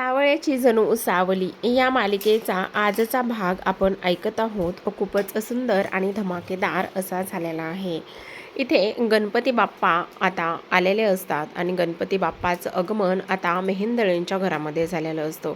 सावळ्याची जणू सावली या मालिकेचा आजचा भाग आपण ऐकत आहोत. खूपच सुंदर आणि धमाकेदार असा झालेला आहे. इथे गणपती बाप्पा आता आलेले असतात आणि गणपती बाप्पाचं आगमन आता मेहेंदळेंच्या घरामध्ये झालेलं असतं.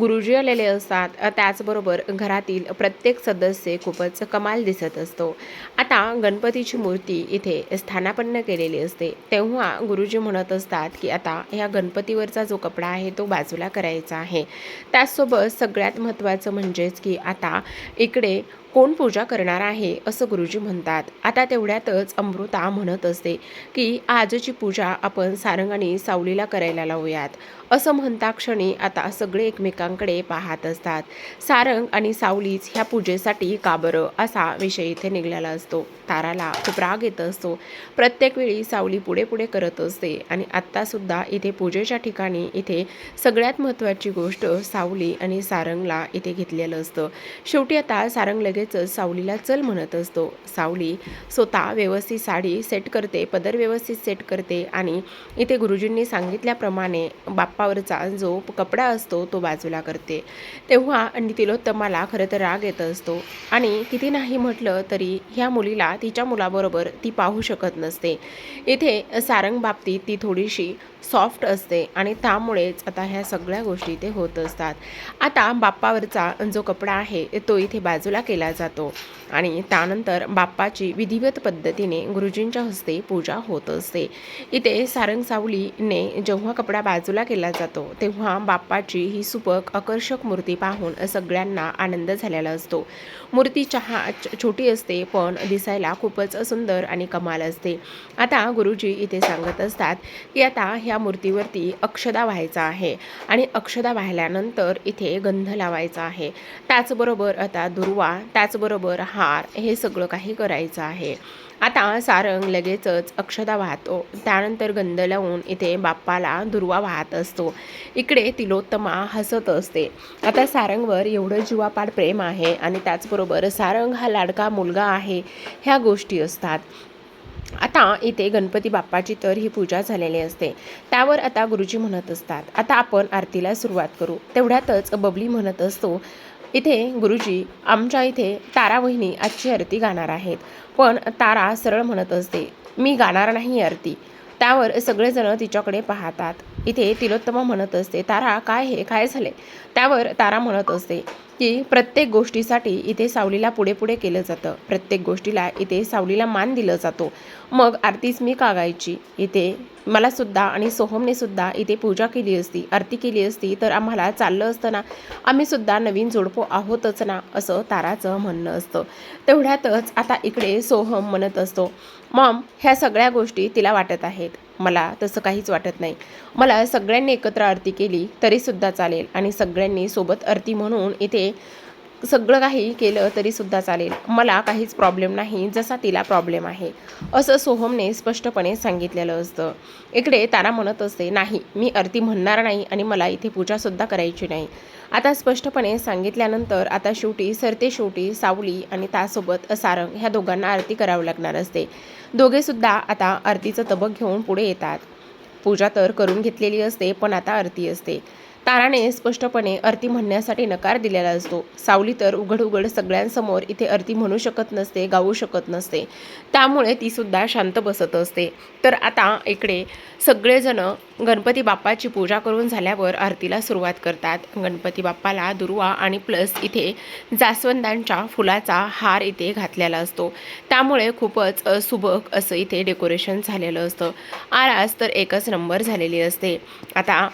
गुरुजी आलेले असतात. त्याचबरोबर घरातील प्रत्येक सदस्य खूपच कमाल दिसत असतो. आता गणपतीची मूर्ती इथे स्थानापन्न केलेली असते. तेव्हा गुरुजी म्हणत असतात की आता ह्या गणपतीवरचा जो कपडा आहे तो बाजूला करायचा आहे. त्याचसोबत सगळ्यात महत्त्वाचं म्हणजेच की आता इकडे कोण पूजा करणार आहे असं गुरुजी म्हणतात. आता तेवढ्यातच अमृता म्हणत असते की आजची पूजा आपण सारंगाने सावलीला करायला लावूयात. असं म्हणता क्षणी आता सगळे एकमेकांकडे पाहत असतात. सारंग आणि सावलीच ह्या पूजेसाठी का बरं असा विषय इथे निघालेला असतो. ताराला खूप राग येत असतो. प्रत्येक वेळी सावली पुढे पुढे करत असते आणि आत्तासुद्धा इथे पूजेच्या ठिकाणी इथे सगळ्यात महत्त्वाची गोष्ट सावली आणि सारंगला इथे घेतलेलं असतं. शेवटी आता सारंग लगेच लगेचच सावलीला चल म्हणत असतो. सावली स्वतः व्यवस्थित साडी सेट करते पदर व्यवस्थित सेट करते आणि इथे गुरुजींनी सांगितल्याप्रमाणे बाप्पावरचा जो कपडा असतो तो बाजूला करते. तेव्हा आणि तिलोत्तमाला खरं तर राग येत असतो आणि किती नाही म्हटलं तरी ह्या मुलीला तिच्या मुलाबरोबर ती पाहू शकत नसते. इथे सारंग बाबतीत ती थोडीशी सॉफ्ट असते आणि त्यामुळेच आता ह्या सगळ्या गोष्टी इथे होत असतात. आता बाप्पावरचा जो कपडा आहे तो इथे बाजूला केला जातो. आणि त्यानंतर बाप्पाची विधिवत पद्धतीने गुरुजींच्या हस्ते पूजा होत असते. इथे सारंग सावलीने जेव्हा कपडा बाजूला केला जातो तेव्हा बाप्पाची ही सुपक आकर्षक मूर्ती पाहून सगळ्यांना आनंद झालेला असतो. मूर्ती चहा छोटी असते पण दिसायला खूपच सुंदर आणि कमाल असते. आता गुरुजी इथे सांगत असतात की आता ह्या मूर्तीवरती अक्षदा व्हायचा आहे आणि अक्षदा वाहिल्यानंतर इथे गंध लावायचा आहे. त्याचबरोबर आता दुर्वा त्याचबरोबर हार हे सगळं काही करायचं आहे. आता सारंग लगेचच अक्षदा वाहतो. त्यानंतर गंध लावून इथे बाप्पाला दुर्वा वाहत असतो. इकडे तिलोत्तमा हसत असते. आता सारंगवर एवढं जीवापाड प्रेम आहे आणि त्याचबरोबर सारंग हा लाडका मुलगा आहे ह्या गोष्टी असतात. आता इथे गणपती बाप्पाची तर ही पूजा झालेली असते. त्यावर आता गुरुजी म्हणत असतात आता आपण आरतीला सुरुवात करू. तेवढ्यातच बबली म्हणत असतो इथे गुरुजी आमच्या इथे तारा वहिनी आजची आरती गाणार आहेत. पण तारा सरळ म्हणत असते मी गाणार नाही आरती. त्यावर सगळेजण तिच्याकडे पाहतात. इथे तिलोत्तमा म्हणत असते तारा काय हे? काय झाले? त्यावर तारा म्हणत असते की प्रत्येक गोष्टीसाठी इथे सावलीला पुढे पुढे केलं जातं. प्रत्येक गोष्टीला इथे सावलीला मान दिलं जातो. मग आरतीच मी का गायची इथे मला सुद्धा आणि सोहमने सुद्धा इथे पूजा केली असती. आरती केली असती तर आम्हाला चाललं असतं ना? आम्ही सुद्धा नवीन जोडपो आहोतच ना? असं ताराचं म्हणणं असतं. तेवढ्यातच आता इकडे सोहम म्हणत असतो मॉम ह्या सगळ्या गोष्टी तिला वाटत आहेत. मला तसं काहीच वाटत नाही. मला सगळ्यांनी एकत्र आरती केली तरीसुद्धा चालेल आणि सगळ्यांनी सोबत आरती म्हणून इथे सगळं काही केलं तरीसुद्धा चालेल. मला काहीच प्रॉब्लेम नाही जसा तिला प्रॉब्लेम आहे. असं सोहमने स्पष्टपणे सांगितलेलं असतं. इकडे तारा म्हणत असते नाही मी आरती म्हणणार नाही आणि मला इथे पूजासुद्धा करायची नाही. आता स्पष्टपणे सांगितल्यानंतर आता शेवटी सरते शेवटी सावली आणि त्यासोबत सारंग ह्या दोघांना आरती करावं लागणार असते. दोघेसुद्धा आता आरतीचं तबक घेऊन पुढे येतात. पूजा तर करून घेतलेली असते पण आता आरती असते. ताराने स्पष्टपणे आरती म्हणण्यासाठी नकार दिलेला असतो. सावली तर उघड उघड सगळ्यांसमोर इथे आरती म्हणू शकत नसते गाऊ शकत नसते. त्यामुळे ती सुद्धा शांत बसत असते. तर आता इकडे सगळेजण गणपती बाप्पाची पूजा करून झाल्यावर आरतीला सुरुवात करतात. गणपती बाप्पाला दुर्वा आणि प्लस इथे जास्वंदांच्या फुलाचा हार इथे घातलेला असतो. त्यामुळे खूपच सुबक असं इथे डेकोरेशन झालेलं असतं. आरास तर एकच नंबर झालेली असते. आता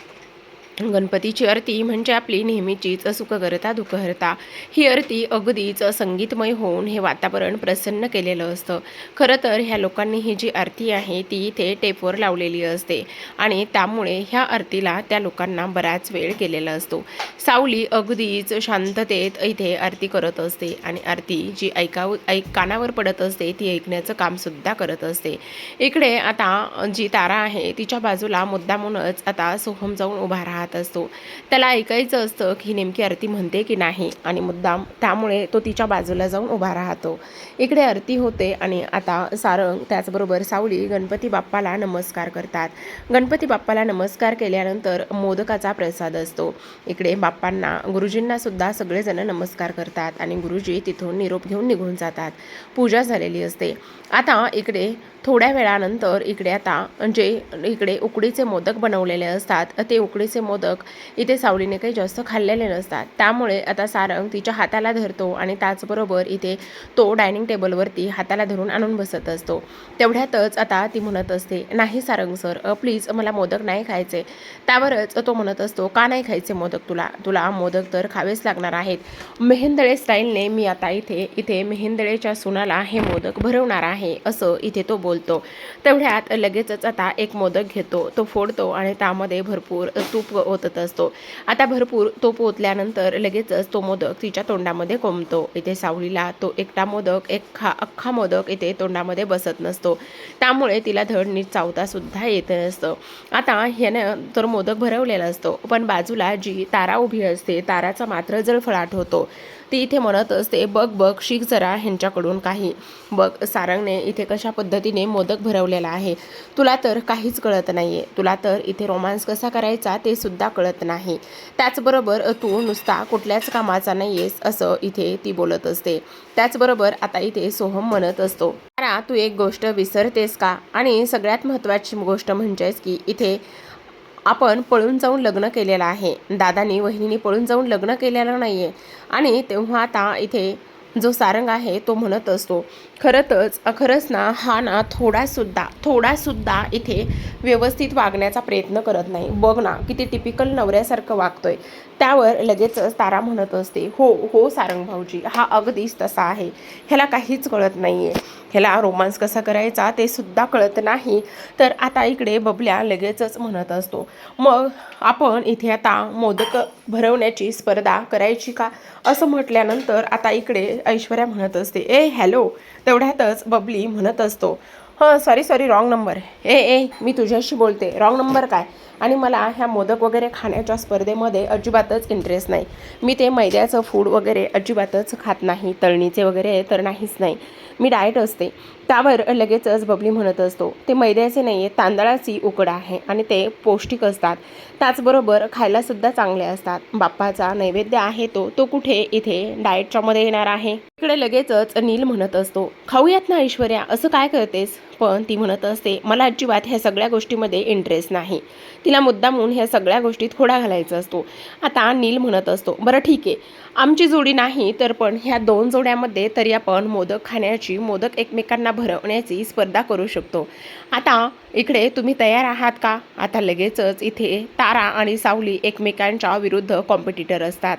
गणपतीची आरती म्हणजे आपली नेहमीचीच सुखकरता दुखहरता. ही आरती अगदीच संगीतमय होऊन हे वातावरण प्रसन्न केलेलं असतं. खरं तर ह्या लोकांनी ही जी आरती आहे ती इथे टेपवर लावलेली असते आणि त्यामुळे ह्या आरतीला त्या लोकांना बराच वेळ केलेला असतो. सावली अगदीच शांततेत इथे आरती करत असते आणि आरती जी ऐकाव ऐक कानावर पडत असते ती ऐकण्याचं कामसुद्धा करत असते. इकडे आता जी तारा आहे तिच्या बाजूला मुद्दामूनच आता सोहम जाऊन उभा राहत राहत असतो. त्याला ऐकायचं असतं की नेमकी आरती म्हणते की नाही आणि मुद्दाम त्यामुळे तो तिच्या बाजूला जाऊन उभा राहतो. इकडे आरती होते आणि आता सारंग त्याचबरोबर सावली गणपती बाप्पाला नमस्कार करतात. गणपती बाप्पाला नमस्कार केल्यानंतर मोदकाचा प्रसाद असतो. इकडे बाप्पांना गुरुजींना सुद्धा सगळेजण नमस्कार करतात आणि गुरुजी तिथून निरोप घेऊन निघून जातात. पूजा झालेली असते. आता इकडे थोड्या वेळानंतर इकडे आता जे इकडे उकडीचे मोदक बनवलेले असतात ते उकडीचे मोदक इथे सावलीने काही जास्त खाल्लेले नसतात. त्यामुळे आता सारंग तिच्या हाताला धरतो आणि त्याचबरोबर इथे तो डायनिंग टेबलवरती हाताला धरून आणून बसत असतो. तेवढ्यातच आता ती म्हणत असते नाही सारंग सर प्लीज मला मोदक नाही खायचे. त्यावरच तो म्हणत असतो का नाही खायचे मोदक तुला? तुला मोदक तर खावेच लागणार आहेत. मेहेंदळे स्टाईलने मी आता इथे इथे मेहेंदळेच्या सुनाला हे मोदक भरवणार आहे असं इथे तो बोलतो. तेवढ्यात लगेचच आता एक मोदक घेतो तो फोडतो आणि त्यामध्ये भरपूर तूप ओतत असतो. आता भरपूर तूप ओतल्यानंतर लगेचच तो मोदक तिच्या तोंडामध्ये कोंबतो. इथे सावलीला तो एकटा मोदक एक खा अख्खा मोदक इथे तोंडामध्ये बसत नसतो. त्यामुळे तिला धड नीट चावता सुद्धा येत नसतं. आता ह्यानं तर मोदक भरवलेला असतो पण बाजूला जी तारा उभी असते ताराचा मात्र जळफळाट होतो. ती इथे म्हणत असते बघ बघ शिक जरा ह्यांच्याकडून काही. बघ सारंगने इथे कशा पद्धतीने मोदक भरवलेला आहे. तुला तर काहीच कळत नाही आहे तुला तर इथे रोमांस कसा करायचा ते सुद्धा कळत नाही. त्याचबरोबर तू नुसता कुठल्याच कामाचा नाही आहेस असं इथे ती बोलत असते. त्याचबरोबर आता इथे सोहम म्हणत असतो तू एक गोष्ट विसरतेस का? आणि सगळ्यात महत्त्वाची गोष्ट म्हणजेच की इथे आपण पळून जाऊन लग्न केलेलं आहे. दादानी वहिनीने पळून जाऊन लग्न केलेलं नाही आहे आणि तेव्हा आता इथे जो सारंग आहे तो म्हणत असतो खरंच खरंच ना हा ना थोडासुद्धा थोडासुद्धा इथे व्यवस्थित वागण्याचा प्रयत्न करत नाही. बघ ना किती टिपिकल नवऱ्यासारखं वागतोय. त्यावर लगेचच तारा म्हणत असते हो हो सारंग भाऊजी हा अगदीच तसा आहे. ह्याला काहीच कळत नाही आहे ह्याला रोमांस कसा करायचा ते सुद्धा कळत नाही. तर आता इकडे बबल्या लगेचच म्हणत असतो मग आपण इथे आता मोदक भरवण्याची स्पर्धा करायची का? असं म्हटल्यानंतर आता इकडे ऐश्वर्या म्हणत असते ए हॅलो तेवढ्यातच बबली म्हणत असतो हां सॉरी सॉरी रॉंग नंबर ए ए मी तुझ्याशी बोलते. रॉंग नंबर काय? आणि मला ह्या मोदक वगैरे खाण्याच्या स्पर्धेमध्ये अजिबातच इंटरेस्ट नाही. मी ते मैद्याचं फूड वगैरे अजिबातच खात नाही. तळणीचे वगैरे तर नाहीच नाही. मी डाएट असते. त्यावर लगेचच बबली म्हणत असतो. ते मैद्याचे नाही आहे तांदळाची उकड आहे आणि ते पौष्टिक असतात. त्याचबरोबर खायलासुद्धा चांगले असतात. बाप्पाचा नैवेद्य आहे तो तो कुठे? इथे डाएटच्या मध्ये येणार आहे. इकडे लगेचच नील म्हणत असतो खाऊयात ना ऐश्वर्या असं काय करतेस? पण ती म्हणत असते मला अजिबात ह्या सगळ्या गोष्टीमध्ये इंटरेस्ट नाही. तिला मुद्दामून ह्या सगळ्या गोष्टीत खोडा घालायचा असतो. आता नील म्हणत असतो बरं ठीक आहे आमची जोडी नाही तर पण ह्या दोन जोड्यामध्ये तरी आपण मोदक खाण्याची मोदक एकमेकांना भरवण्याची स्पर्धा करू शकतो. आता इकडे तुम्ही तयार आहात का? आता लगेचच इथे तारा आणि सावली एकमेकांच्या विरुद्ध कॉम्पिटिटर असतात.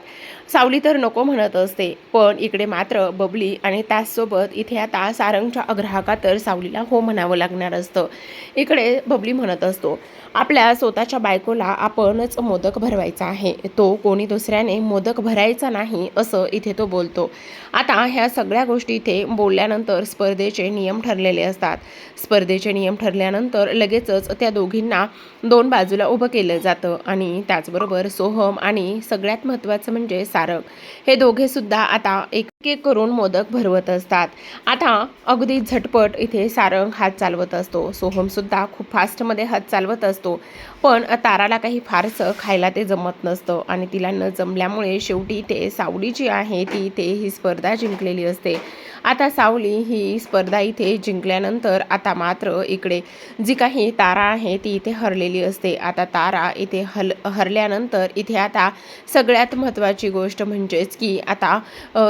सावली तर नको म्हणत असते पण इकडे मात्र बबली आणि त्याचसोबत इथे आता सारंगच्या अग्राहका तर सावलीला हो म्हणावं लागणार असतं. इकडे बबली म्हणत असतो आपल्या स्वतःच्या बायकोला आपणच मोदक भरवायचा आहे. तो कोणी दुसऱ्याने मोदक भरायचा नाही असं इथे तो बोलतो. आता ह्या सगळ्या गोष्टी इथे बोलल्यानंतर स्पर्धेचे नियम ठरलेले असतात. स्पर्धेचे नियम ठरल्यानंतर लगेचच त्या दोघींना दोन बाजूला उभं केलं जातं आणि त्याचबरोबर सोहम आणि सगळ्यात महत्त्वाचं म्हणजे सा सारंग हे दोघे सुद्धा आता एक एक करून मोदक भरवत असतात. आता अगदी झटपट इथे सारंग हात चालवत असतो. सोहमसुद्धा खूप फास्टमध्ये हात चालवत असतो. पण ताराला काही फारसं खायला ते जमत नसतं आणि तिला न जमल्यामुळे शेवटी ते सावडी जी आहे ती ते ही स्पर्धा जिंकलेली असते. आता सावली ही स्पर्धा इथे जिंकल्यानंतर आता मात्र इकडे जी काही तारा आहे ती इथे हरलेली असते. आता तारा इथे हल हरल्यानंतर इथे आता सगळ्यात महत्त्वाची गोष्ट म्हणजेच की आता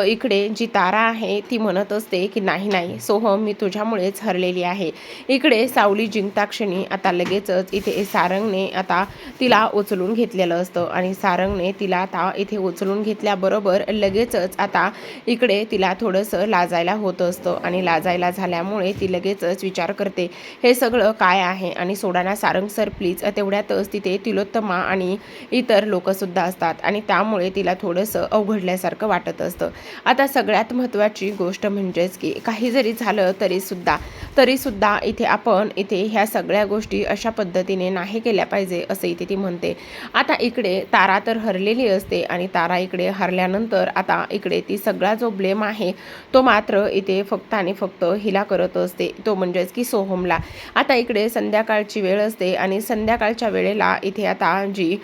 इकडे जी तारा आहे ती म्हणत असते की नाही नाही सोहम मी तुझ्यामुळेच हरलेली आहे. इकडे सावली जिंकता क्षणी आता लगेचच इथे सारंगने आता तिला उचलून घेतलेलं असतं आणि सारंगने तिला आता इथे उचलून घेतल्याबरोबर लगेचच आता इकडे तिला थोडंसं लाजायला लाजायला होत असतं आणि लाजायला झाल्यामुळे ती लगेचच विचार करते हे सगळं काय आहे? आणि सोडाना सारंग सर प्लीज. तेवढ्यातच तिथे तिलोत्तमा आणि इतर लोकंसुद्धा असतात आणि त्यामुळे तिला थोडंसं अवघडल्यासारखं वाटत असतं. आता सगळ्यात महत्त्वाची गोष्ट म्हणजेच की काही जरी झालं तरीसुद्धा तरीसुद्धा इथे आपण इथे ह्या सगळ्या गोष्टी अशा पद्धतीने नाही केल्या पाहिजे असं इथे ती म्हणते. आता इकडे तारा तर हरलेली असते आणि तारा इकडे हरल्यानंतर आता इकडे ती सगळा जो ब्लेम आहे तो मात्र इथे फक्त आणि फक्त हिला करत असते. तो म्हणजेच की सोहमला. आता इकडे संध्याकाळची वेळ असते आणि संध्याकाळच्या वेळेला इथे आता जी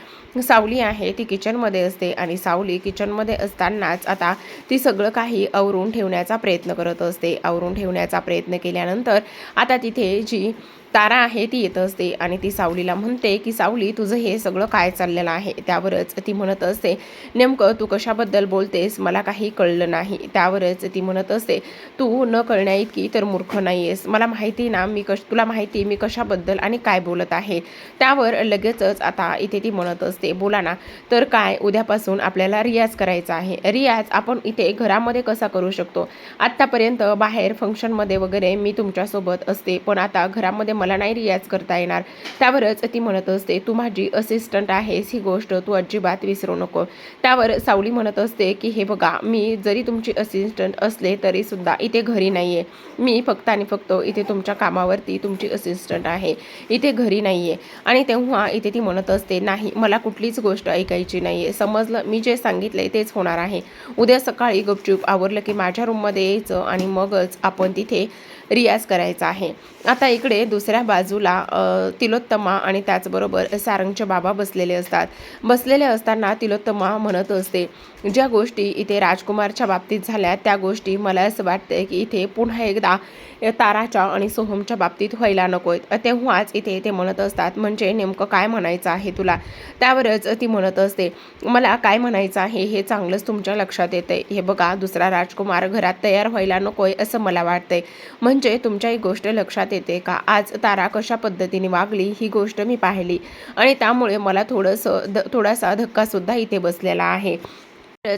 सावली आहे ती किचनमध्ये असते आणि सावली किचनमध्ये असतानाच आता ती सगळं काही आवरून ठेवण्याचा प्रयत्न करत असते. आवरून ठेवण्याचा प्रयत्न केल्यानंतर आता तिथे जी तारा आहे ती येत असते आणि ती सावलीला म्हणते की सावली तुझं हे सगळं काय चाललेलं आहे? त्यावरच ती म्हणत असते नेमकं तू कशाबद्दल बोलतेस? मला काही कळलं नाही. त्यावरच ती म्हणत असते तू न कळण्या इतकी तर मूर्ख नाही आहेस मला माहिती ना मी कश तुला माहिती मी कशाबद्दल आणि काय बोलत आहे? त्यावर लगेचच आता इथे ती म्हणत असते बोला ना तर काय उद्यापासून आपल्याला रियाज करायचा आहे? रियाज आपण इथे घरामध्ये कसा करू शकतो? आत्तापर्यंत बाहेर फंक्शनमध्ये वगैरे मी तुमच्यासोबत असते पण आता घरामध्ये मला मला नाही रियाज करता येणार. त्यावरच ती म्हणत असते तू माझी असिस्टंट आहेस ही गोष्ट तू अजिबात विसरू नको. त्यावर सावली म्हणत असते की हे बघा मी जरी तुमची असिस्टंट असले तरी सुद्धा इथे घरी नाही आहे मी फक्त आणि फक्त इथे तुमच्या कामावरती तुमची असिस्टंट आहे. इथे घरी नाही आहे आणि तेव्हा इथे ती म्हणत असते नाही मला कुठलीच गोष्ट ऐकायची नाही आहे समजलं? मी जे सांगितलं आहे तेच होणार आहे. उद्या सकाळी गपचूप आवरलं की माझ्या रूममध्ये यायचं आणि मगच आपण तिथे रियाज करायचा आहे. आता इकडे दुसऱ्या बाजूला तिलोत्तमा आणि त्याचबरोबर सारंगचे बाबा बसलेले असतात. बसलेले असताना तिलोत्तमा म्हणत असते ज्या गोष्टी इथे राजकुमारच्या बाबतीत झाल्या त्या गोष्टी मला असं वाटते की इथे पुन्हा एकदा ताराच्या आणि सोहमच्या बाबतीत व्हायला नकोत तेव्हाच इथे ते म्हणत असतात म्हणजे नेमकं काय म्हणायचं आहे तुला? त्यावरच ती म्हणत असते मला काय म्हणायचं आहे हे चांगलंच तुमच्या लक्षात येतंय. हे बघा दुसरा राजकुमार घरात तयार व्हायला नकोय असं मला वाटतंय. म्हणजे तुमच्या ही गोष्ट लक्षात येते का? आज तारा कशा पद्धतीने वागली ही गोष्ट मी पाहिली आणि त्यामुळे मला थोडंसं द थोडासा धक्कासुद्धा इथे बसलेला आहे.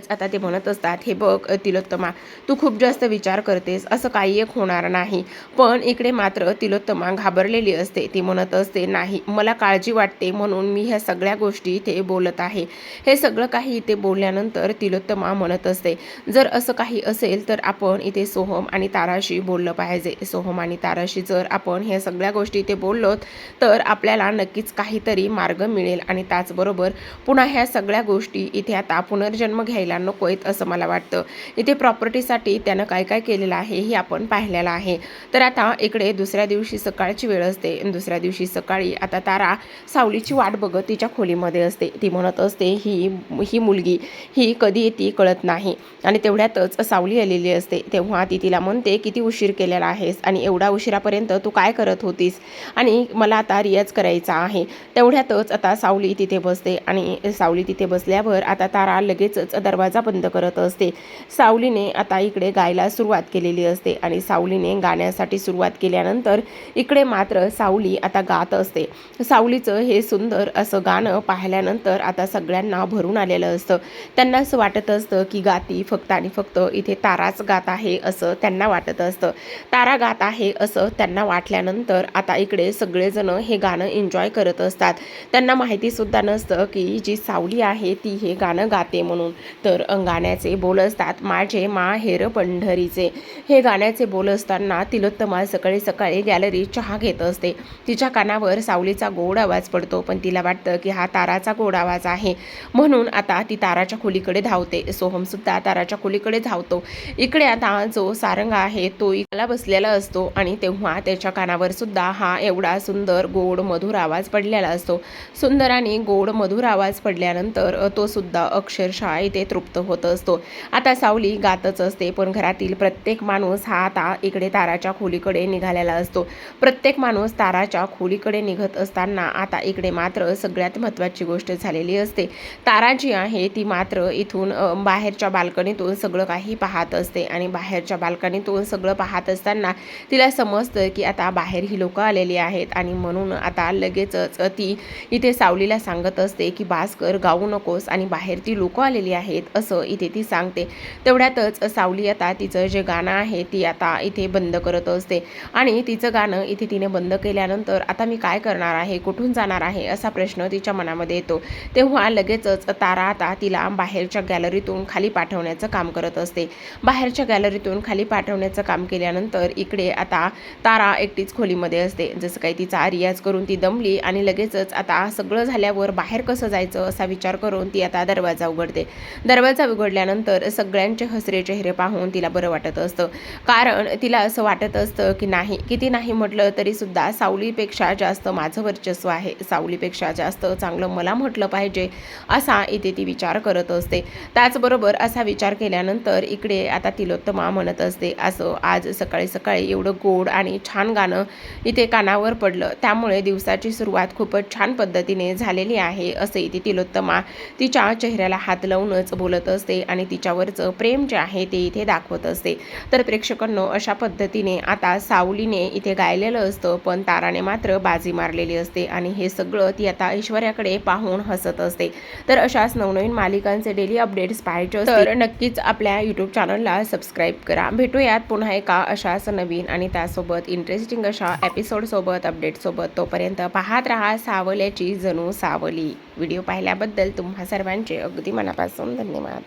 आता ते म्हणत असतात हे बघ तिलोत्तमा तू खूप जास्त विचार करतेस असं काही एक होणार नाही. पण इकडे मात्र तिलोत्तमा घाबरलेली असते. ती म्हणत असते नाही मला काळजी वाटते म्हणून मी ह्या सगळ्या गोष्टी इथे बोलत आहे. हे सगळं काही इथे बोलल्यानंतर तिलोत्तमा म्हणत असते जर असं काही असेल तर आपण इथे सोहम आणि ताराशी बोललं पाहिजे. सोहम आणि ताराशी जर आपण ह्या सगळ्या गोष्टी इथे बोललोत तर आपल्याला नक्कीच काहीतरी मार्ग मिळेल आणि त्याचबरोबर पुन्हा ह्या सगळ्या गोष्टी इथे आता पुनर्जन्म घ्या घ्यायला नको आहेत असं मला वाटतं. इथे प्रॉपर्टीसाठी त्यानं काय काय केलेलं आहे हे आपण पाहिलेलं आहे. तर आता इकडे दुसऱ्या दिवशी सकाळची वेळ असते. दुसऱ्या दिवशी सकाळी आता तारा सावलीची वाट बघत तिच्या खोलीमध्ये असते. ती म्हणत असते ही ही मुलगी ही कधी येते कळत नाही. आणि तेवढ्यातच सावली आलेली असते. तेव्हा ती तिला म्हणते किती उशीर केलेला आहेस आणि एवढा उशिरापर्यंत तू काय करत होतीस? आणि मला आता रियाज करायचा आहे. तेवढ्यातच आता सावली तिथे बसते आणि सावली तिथे बसल्यावर आता तारा लगेचच दरवाजा बंद करत असते. सावलीने आता इकडे गायला सुरुवात केलेली असते आणि सावलीने गाण्यासाठी सुरुवात केल्यानंतर इकडे मात्र सावली आता गात असते. सावलीचं हे सुंदर असं गाणं पाहिल्यानंतर आता सगळ्यांना भरून आलेलं असतं. त्यांना असं वाटत असतं की गाती फक्त आणि फक्त इथे ताराच गात आहे असं त्यांना वाटत असतं. तारा गात आहे असं त्यांना वाटल्यानंतर आता इकडे सगळेजण हे गाणं एन्जॉय करत असतात. त्यांना माहितीसुद्धा नसतं की जी सावली आहे ती हे गाणं गाते म्हणून. तर गाण्याचे बोल असतात माझे माहेर पंढरीचे. हे गाण्याचे बोल असताना तिलोत्तमा सकाळी सकाळी गॅलरी चहा घेत असते. तिच्या कानावर सावलीचा गोड आवाज पडतो पण तिला वाटतं की हा ताराचा गोड आवाज आहे. म्हणून आता ती ताराच्या खोलीकडे धावते. सोहमसुद्धा ताराच्या खोलीकडे धावतो. इकडे आता जो सारंग आहे तो इकडला बसलेला असतो आणि तेव्हा त्याच्या कानावर सुद्धा हा एवढा सुंदर गोड मधुर आवाज पडलेला असतो. सुंदर आणि गोड मधुर आवाज पडल्यानंतर तो सुद्धा अक्षरशः इथे तृप्त होत असतो. आता सावली गातच असते पण घरातील प्रत्येक माणूस हा आता इकडे ताराच्या खोलीकडे निघालेला असतो. प्रत्येक माणूस ताराच्या खोलीकडे निघत असताना आता इकडे मात्र सगळ्यात महत्त्वाची गोष्ट झालेली असते. तारा जी आहे ती मात्र इथून बाहेरच्या बाल्कनीतून सगळं काही पाहत असते आणि बाहेरच्या बाल्कनीतून सगळं पाहत असताना तिला समजतं की आता बाहेर ही लोकं आलेली आहेत आणि म्हणून आता लगेचच ती इथे सावलीला सांगत असते की भास्कर गाऊ नकोस आणि बाहेर ती लोकं आलेली आहेत. आहेत असं इथे ती सांगते. तेवढ्यातच सावली आता तिचं जे गाणं आहे ती आता इथे बंद करत असते. आणि तिचं गाणं इथे तिने बंद केल्यानंतर आता मी काय करणार आहे कुठून जाणार आहे असा प्रश्न तिच्या मनामध्ये येतो. तेव्हा लगेचच तारा आता तिला बाहेरच्या गॅलरीतून खाली पाठवण्याचं काम करत असते. बाहेरच्या गॅलरीतून खाली पाठवण्याचं काम केल्यानंतर इकडे आता तारा एकटीच खोलीमध्ये असते. जसं काही तिचा रियाज करून ती दमली आणि लगेचच आता सगळं झाल्यावर बाहेर कसं जायचं असा विचार करून ती आता दरवाजा उघडते. दरवाजा उघडल्यानंतर सगळ्यांचे हसरे चेहरे पाहून तिला बरं वाटत असतं. कारण तिला असं वाटत असतं की नाही किती नाही म्हटलं तरी सुद्धा सावलीपेक्षा जास्त माझं वर्चस्व आहे. सावलीपेक्षा जास्त चांगलं मला म्हटलं पाहिजे असा इथे ती विचार करत असते. त्याचबरोबर असा विचार केल्यानंतर इकडे आता तिलोत्तमा म्हणत असते असं आज सकाळी सकाळी एवढं गोड आणि छान गाणं इथे कानावर पडलं. त्यामुळे दिवसाची सुरुवात खूपच छान पद्धतीने झालेली आहे असे इथे तिलोत्तमा तिच्या चेहऱ्याला हात लावूनच बोलत असते आणि तिच्यावरचं प्रेम जे आहे ते इथे दाखवत असते. तर प्रेक्षकांनो अशा पद्धतीने आता सावलीने इथे गायलेलं असतं पण ताराने मात्र बाजी मारलेली असते आणि हे सगळं ती आता ऐश्वर्याकडे पाहून हसत असते. तर अशाच नवनवीन मालिकांचे डेली अपडेट्स पाहायचे तर नक्कीच आपल्या यूट्यूब चॅनलला सबस्क्राईब करा. भेटूयात पुन्हा एका अशाच नवीन आणि त्यासोबत इंटरेस्टिंग अशा एपिसोडसोबत अपडेटसोबत तोपर्यंत पाहत राहा सावल्याची जणू सावली. व्हिडिओ पाहिल्याबद्दल तुम्हा सर्वांचे अगदी मनापासून धन्यवाद.